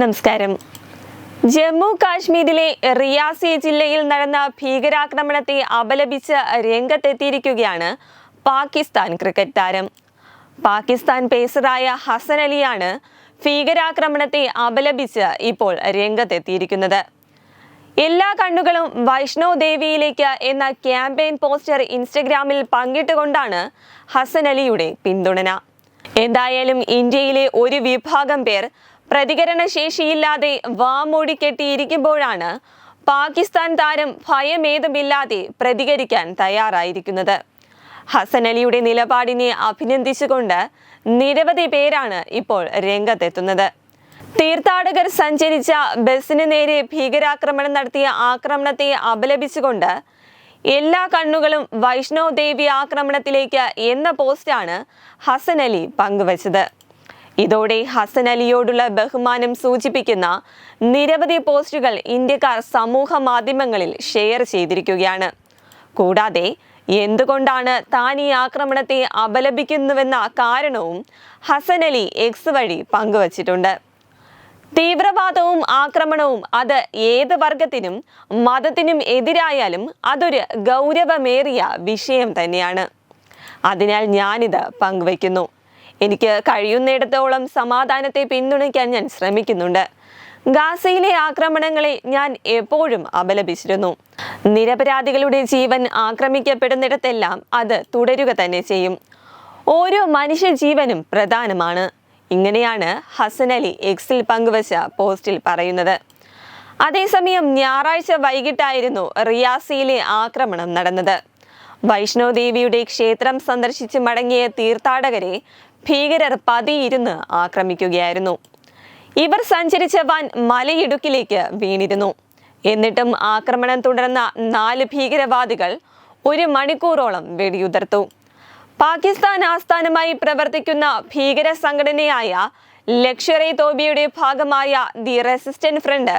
നമസ്കാരം. ജമ്മു കാശ്മീരിലെ റിയാസി ജില്ലയിൽ നടന്ന ഭീകരാക്രമണത്തെ അപലപിച്ച് രംഗത്തെത്തിയിരിക്കുകയാണ് പാകിസ്ഥാൻ ക്രിക്കറ്റ് താരം. പാകിസ്ഥാൻ പേസറായ ഹസൻ അലിയാണ് ഭീകരാക്രമണത്തെ അപലപിച്ച് ഇപ്പോൾ രംഗത്തെത്തിയിരിക്കുന്നത്. എല്ലാ കണ്ണുകളും വൈഷ്ണോ ദേവിയിലേക്ക് എന്ന ക്യാമ്പയിൻ പോസ്റ്റർ ഇൻസ്റ്റഗ്രാമിൽ പങ്കിട്ടുകൊണ്ടാണ് ഹസൻ അലിയുടെ പിന്തുണന. എന്തായാലും ഇന്ത്യയിലെ ഒരു വിഭാഗം പേർ പ്രതികരണശേഷിയില്ലാതെ വാമൂടി കെട്ടിയിരിക്കുമ്പോഴാണ് പാകിസ്ഥാൻ താരം ഭയമേതുമില്ലാതെ പ്രതികരിക്കാൻ തയ്യാറായിരിക്കുന്നത്. ഹസൻ അലിയുടെ നിലപാടിനെ അഭിനന്ദിച്ചുകൊണ്ട് നിരവധി പേരാണ് ഇപ്പോൾ രംഗത്തെത്തുന്നത്. തീർത്ഥാടകർ സഞ്ചരിച്ച ബസിന് നേരെ ഭീകരാക്രമണം നടത്തിയ ആക്രമണത്തെ അപലപിച്ചുകൊണ്ട് എല്ലാ കണ്ണുകളും വൈഷ്ണവ് ദേവി ആക്രമണത്തിലേക്ക് എന്ന പോസ്റ്റാണ് ഹസൻ അലി പങ്കുവച്ചത്. ഇതോടെ ഹസൻ അലിയോടുള്ള ബഹുമാനം സൂചിപ്പിക്കുന്ന നിരവധി പോസ്റ്റുകൾ ഇന്ത്യക്കാർ സമൂഹ മാധ്യമങ്ങളിൽ ഷെയർ ചെയ്തിരിക്കുകയാണ്. കൂടാതെ എന്തുകൊണ്ടാണ് താൻ ഈ ആക്രമണത്തെ അപലപിക്കുന്നുവെന്ന കാരണവും ഹസൻ അലി എക്സ് വഴി പങ്കുവച്ചിട്ടുണ്ട്. തീവ്രവാദവും ആക്രമണവും അത് ഏത് വർഗത്തിനും മതത്തിനും എതിരായാലും അതൊരു ഗൗരവമേറിയ വിഷയം തന്നെയാണ്. അതിനാൽ ഞാനിത് പങ്കുവയ്ക്കുന്നു. എനിക്ക് കഴിയുന്നിടത്തോളം സമാധാനത്തെ പിന്തുണയ്ക്കാൻ ഞാൻ ശ്രമിക്കുന്നുണ്ട്. ഗാസയിലെ ആക്രമണങ്ങളെ ഞാൻ എപ്പോഴും അപലപിച്ചിരുന്നു. നിരപരാധികളുടെ ജീവൻ ആക്രമിക്കപ്പെടുന്നിടത്തെല്ലാം അത് തുടരുക തന്നെ ചെയ്യും. ഓരോ മനുഷ്യ ജീവനും പ്രധാനമാണ്. ഇങ്ങനെയാണ് ഹസൻ അലി എക്സിൽ പങ്കുവച്ച പോസ്റ്റിൽ പറയുന്നത്. അതേസമയം ഞായറാഴ്ച വൈകിട്ടായിരുന്നു റിയാസിയിലെ ആക്രമണം നടന്നത്. വൈഷ്ണോദേവിയുടെ ക്ഷേത്രം സന്ദർശിച്ച് മടങ്ങിയ തീർത്ഥാടകരെ ഭീകരർ പതിയിരുന്ന് ആക്രമിക്കുകയായിരുന്നു. ഇവർ സഞ്ചരിച്ച വാൻ മലയിടുക്കിലേക്ക് വീണിരുന്നു. എന്നിട്ടും ആക്രമണം തുടർന്ന നാല് ഭീകരവാദികൾ ഒരു മണിക്കൂറോളം വെടിയുതിർത്തു. പാകിസ്ഥാൻ ആസ്ഥാനമായി പ്രവർത്തിക്കുന്ന ഭീകര സംഘടനയായ ലക്ഷർ ഇ തോബിയുടെ ഭാഗമായ ദി റെസിസ്റ്റന്റ് ഫ്രണ്ട്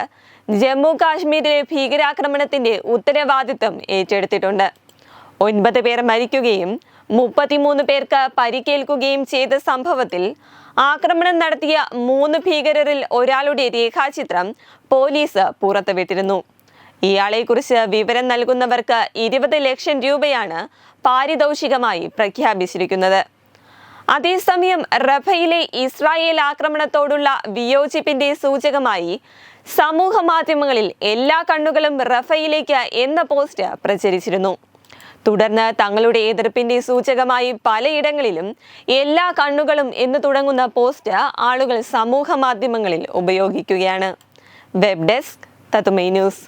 ജമ്മു കാശ്മീരിലെ ഭീകരാക്രമണത്തിന്റെ ഉത്തരവാദിത്വം ഏറ്റെടുത്തിട്ടുണ്ട്. ഒൻപത് പേർ മരിക്കുകയും മുപ്പത്തിമൂന്ന് പേർക്ക് പരിക്കേൽക്കുകയും ചെയ്ത സംഭവത്തിൽ ആക്രമണം നടത്തിയ മൂന്ന് ഭീകരരിൽ ഒരാളുടെ രേഖാചിത്രം പോലീസ് പുറത്തുവിട്ടിരുന്നു. ഇയാളെക്കുറിച്ച് വിവരം നൽകുന്നവർക്ക് ഇരുപത് ലക്ഷം രൂപയാണ് പാരിതോഷികമായി പ്രഖ്യാപിച്ചിരിക്കുന്നത്. അതേസമയം റഫയിലെ ഇസ്രായേൽ ആക്രമണത്തോടുള്ള വിയോജിപ്പിന്റെ സൂചകമായി സമൂഹ മാധ്യമങ്ങളിൽ എല്ലാ കണ്ണുകളും റഫയിലേക്ക് എന്ന പോസ്റ്റ് പ്രചരിച്ചിരുന്നു. തുടർന്ന് തങ്ങളുടെ എതിർപ്പിന്റെ സൂചകമായി പലയിടങ്ങളിലും എല്ലാ കണ്ണുകളും എന്ന് തുടങ്ങുന്ന പോസ്റ്റ് ആളുകൾ സമൂഹ മാധ്യമങ്ങളിൽ ഉപയോഗിക്കുകയാണ്. വെബ് ഡെസ്ക് തത്തുമൈ ന്യൂസ്.